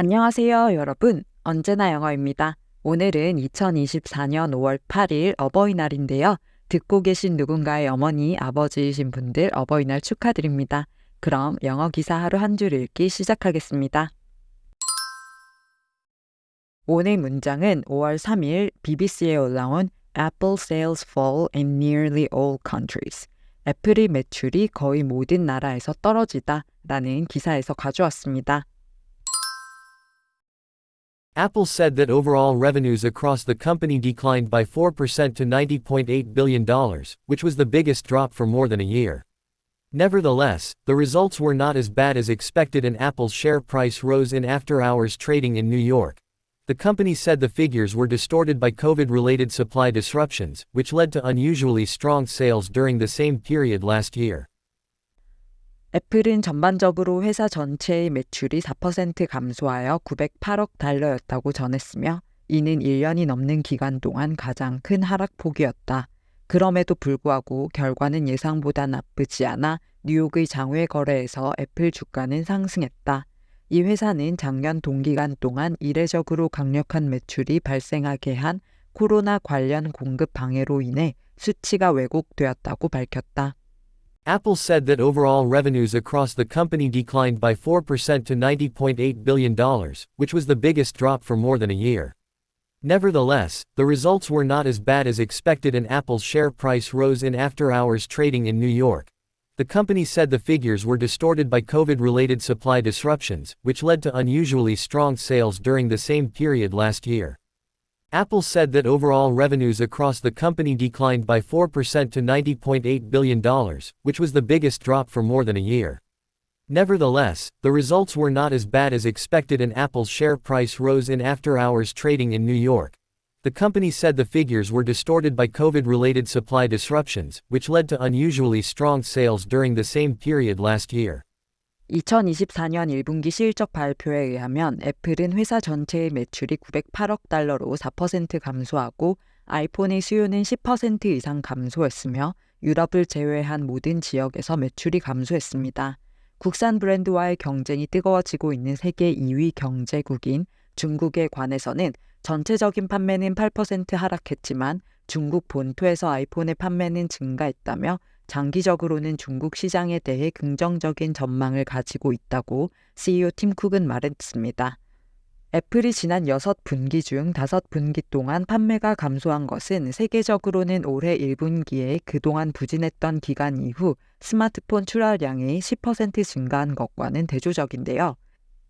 안녕하세요, 여러분. 언제나 영어입니다. 오늘은 2024년 5월 8일 어버이날인데요. 듣고 계신 누군가의 어머니, 아버지이신 분들 어버이날 축하드립니다. 그럼 영어 기사 하루 한 줄 읽기 시작하겠습니다. 오늘 문장은 5월 3일 BBC에 올라온 Apple sales fall in nearly all countries. 애플의 매출이 거의 모든 나라에서 떨어지다 라는 기사에서 가져왔습니다. Apple said that overall revenues across the company declined by 4% to $90.8 billion, which was the biggest drop for more than a year. Nevertheless, the results were not as bad as expected and Apple's share price rose in after hours trading in New York. The company said the figures were distorted by COVID related supply disruptions, which led to unusually strong sales during the same period last year. 애플은 전반적으로 회사 전체의 매출이 4% 감소하여 908억 달러였다고 전했으며 이는 1년이 넘는 기간 동안 가장 큰 하락폭이었다. 그럼에도 불구하고 결과는 예상보다 나쁘지 않아 뉴욕의 장외 거래에서 애플 주가는 상승했다. 이 회사는 작년 동기간 동안 이례적으로 강력한 매출이 발생하게 한 코로나 관련 공급 방해로 인해 수치가 왜곡되었다고 밝혔다. Apple said that overall revenues across the company declined by 4% to $90.8 billion, which was the biggest drop for more than a year. Nevertheless, the results were not as bad as expected and Apple's share price rose in after hours trading in New York. The company said the figures were distorted by COVID related supply disruptions, which led to unusually strong sales during the same period last year. Apple said that overall revenues across the company declined by 4% to $90.8 billion, which was the biggest drop for more than a year. Nevertheless, the results were not as bad as expected and Apple's share price rose in after hours trading in New York. The company said the figures were distorted by COVID related supply disruptions, which led to unusually strong sales during the same period last year. 2024년 1분기 실적 발표에 의하면 애플은 회사 전체의 매출이 908억 달러로 4% 감소하고 아이폰의 수요는 10% 이상 감소했으며 유럽을 제외한 모든 지역에서 매출이 감소했습니다. 국산 브랜드와의 경쟁이 뜨거워지고 있는 세계 2위 경제국인 중국에 관해서는 전체적인 판매는 8% 하락했지만 중국 본토에서 아이폰의 판매는 증가했다며 장기적으로는 중국 시장에 대해 긍정적인 전망을 가지고 있다고 CEO 팀 쿡은 말했습니다. 애플이 지난 6분기 중 5분기 동안 판매가 감소한 것은 세계적으로는 올해 1분기에 그동안 부진했던 기간 이후 스마트폰 출하량이 10% 증가한 것과는 대조적인데요.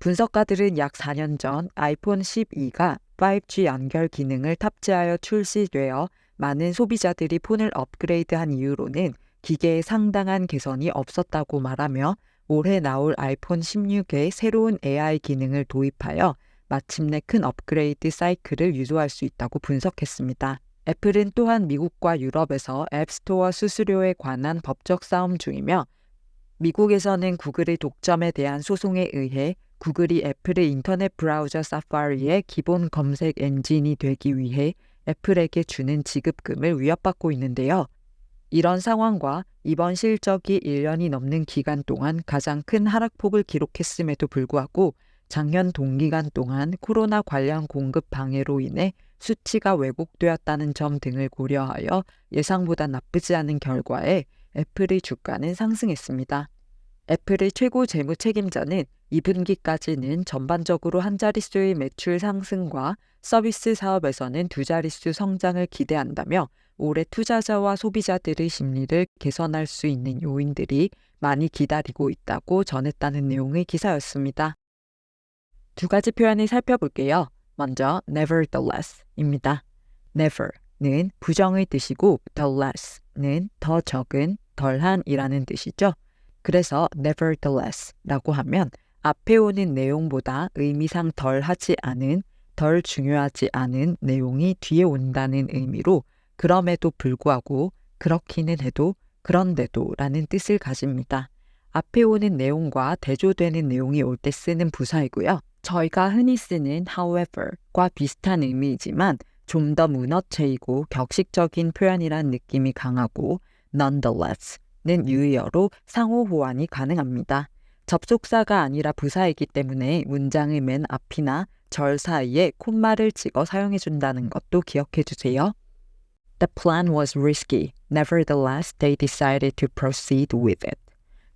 분석가들은 약 4년 전 아이폰 12가 5G 연결 기능을 탑재하여 출시되어 많은 소비자들이 폰을 업그레이드한 이후로는 기계에 상당한 개선이 없었다고 말하며 올해 나올 아이폰 16에 새로운 AI 기능을 도입하여 마침내 큰 업그레이드 사이클을 유도할 수 있다고 분석했습니다. 애플은 또한 미국과 유럽에서 앱스토어 수수료에 관한 법적 싸움 중이며 미국에서는 구글의 독점에 대한 소송에 의해 구글이 애플의 인터넷 브라우저 사파리의 기본 검색 엔진이 되기 위해 애플에게 주는 지급금을 위협받고 있는데요. 이런 상황과 이번 실적이 1년이 넘는 기간 동안 가장 큰 하락폭을 기록했음에도 불구하고 작년 동기간 동안 코로나 관련 공급 방해로 인해 수치가 왜곡되었다는 점 등을 고려하여 예상보다 나쁘지 않은 결과에 애플의 주가는 상승했습니다. 애플의 최고 재무 책임자는 2분기까지는 전반적으로 한 자릿수의 매출 상승과 서비스 사업에서는 두 자릿수 성장을 기대한다며 올해 투자자와 소비자들의 심리를 개선할 수 있는 요인들이 많이 기다리고 있다고 전했다는 내용의 기사였습니다. 두 가지 표현을 살펴볼게요. 먼저 nevertheless입니다. never는 부정의 뜻이고 the less는 더 적은, 덜한이라는 뜻이죠. 그래서 nevertheless라고 하면 앞에 오는 내용보다 의미상 덜 하지 않은, 덜 중요하지 않은 내용이 뒤에 온다는 의미로 그럼에도 불구하고 그렇기는 해도 그런데도 라는 뜻을 가집니다. 앞에 오는 내용과 대조되는 내용이 올 때 쓰는 부사이고요. 저희가 흔히 쓰는 however과 비슷한 의미이지만 좀 더 문어체이고 격식적인 표현이란 느낌이 강하고 nonetheless 는 유의어로 상호 호환이 가능합니다. 접속사가 아니라 부사이기 때문에 문장의 맨 앞이나 절 사이에 콤마를 찍어 사용해 준다는 것도 기억해 주세요. The plan was risky. Nevertheless, they decided to proceed with it.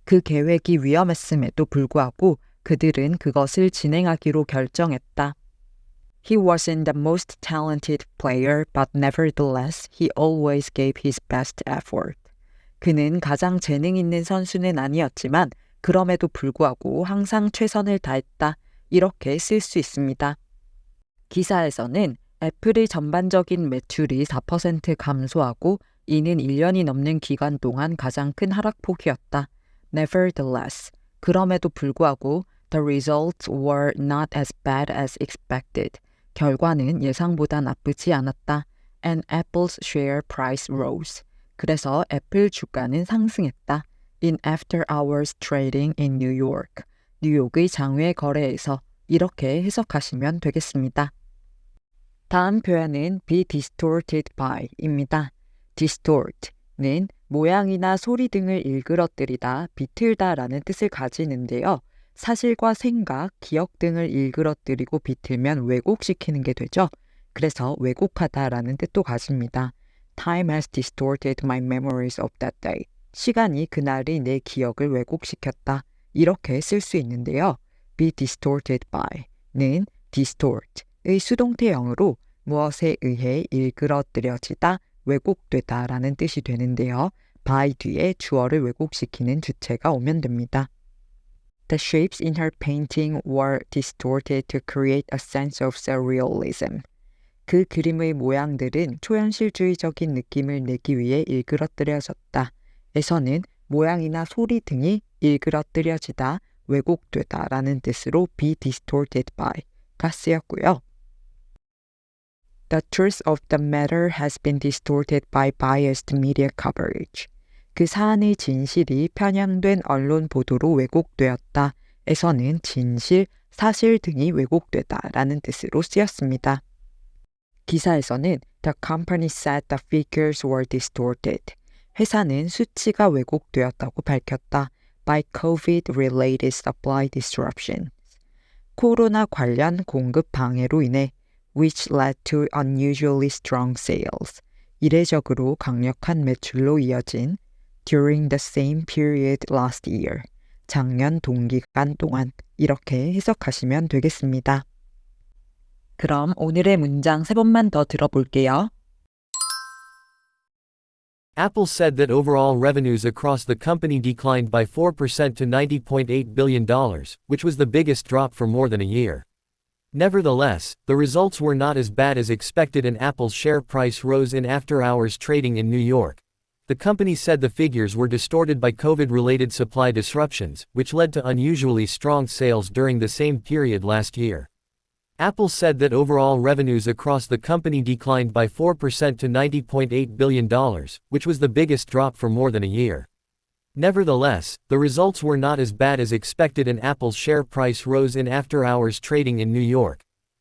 그 계획이 위험했음에도 불구하고 그들은 그것을 진행하기로 결정했다. He wasn't the most talented player, but nevertheless, he always gave his best effort. 그는 가장 재능 있는 선수는 아니었지만 그럼에도 불구하고 항상 최선을 다했다. 이렇게 쓸 수 있습니다. 기사에서는 애플의 전반적인 매출이 4% 감소하고 이는 1년이 넘는 기간 동안 가장 큰 하락폭이었다. Nevertheless, 그럼에도 불구하고 the results were not as bad as expected. 결과는 예상보다 나쁘지 않았다. And Apple's share price rose. 그래서 애플 주가는 상승했다. In after hours trading in New York. 뉴욕의 장외 거래에서 이렇게 해석하시면 되겠습니다. 다음 표현은 be distorted by입니다. distort는 모양이나 소리 등을 일그러뜨리다, 비틀다라는 뜻을 가지는데요. 사실과 생각, 기억 등을 일그러뜨리고 비틀면 왜곡시키는 게 되죠. 그래서 왜곡하다라는 뜻도 가집니다. Time has distorted my memories of that day. 시간이 그날의 내 기억을 왜곡시켰다. 이렇게 쓸 수 있는데요. be distorted by는 distort의 수동태형으로 무엇에 의해 일그러뜨려지다, 왜곡되다 라는 뜻이 되는데요. by 뒤에 주어를 왜곡시키는 주체가 오면 됩니다. The shapes in her painting were distorted to create a sense of surrealism. 그 그림의 모양들은 초현실주의적인 느낌을 내기 위해 일그러뜨려졌다. 에서는 모양이나 소리 등이 일그러뜨려지다, 왜곡되다 라는 뜻으로 be distorted by가 쓰였고요. The truth of the matter has been distorted by biased media coverage. 그 사안의 진실이 편향된 언론 보도로 왜곡되었다. 에서는 진실, 사실 등이 왜곡되다 라는 뜻으로 쓰였습니다. 기사에서는 The company said the figures were distorted. 회사는 수치가 왜곡되었다고 밝혔다. by COVID-related supply disruption. 코로나 관련 공급 방해로 인해 which led to unusually strong sales. 이례적으로 강력한 매출로 이어진 during the same period last year. 작년 동기간 동안 이렇게 해석하시면 되겠습니다. 그럼 오늘의 문장 세 번만 더 들어볼게요. Apple said that overall revenues across the company declined by 4% to $90.8 billion, which was the biggest drop for more than a year. Nevertheless, the results were not as bad as expected and Apple's share price rose in after hours trading in New York. The company said the figures were distorted by COVID related supply disruptions, which led to unusually strong sales during the same period last year. Apple said that overall revenues across the company declined by 4% to $90.8 billion, which was the biggest drop for more than a year. Nevertheless, the results were not as bad as expected and Apple's share price rose in after hours trading in New York.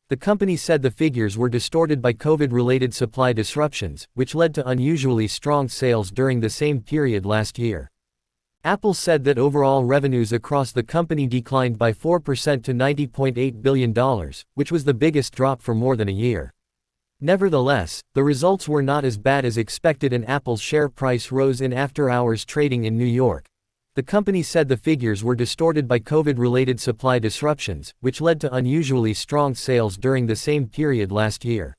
The company said the figures were distorted by COVID related supply disruptions, which led to unusually strong sales during the same period last year. Apple said that overall revenues across the company declined by 4% to $90.8 billion, which was the biggest drop for more than a year. Nevertheless, the results were not as bad as expected and Apple's share price rose in after hours trading in New York. The company said the figures were distorted by COVID related supply disruptions, which led to unusually strong sales during the same period last year.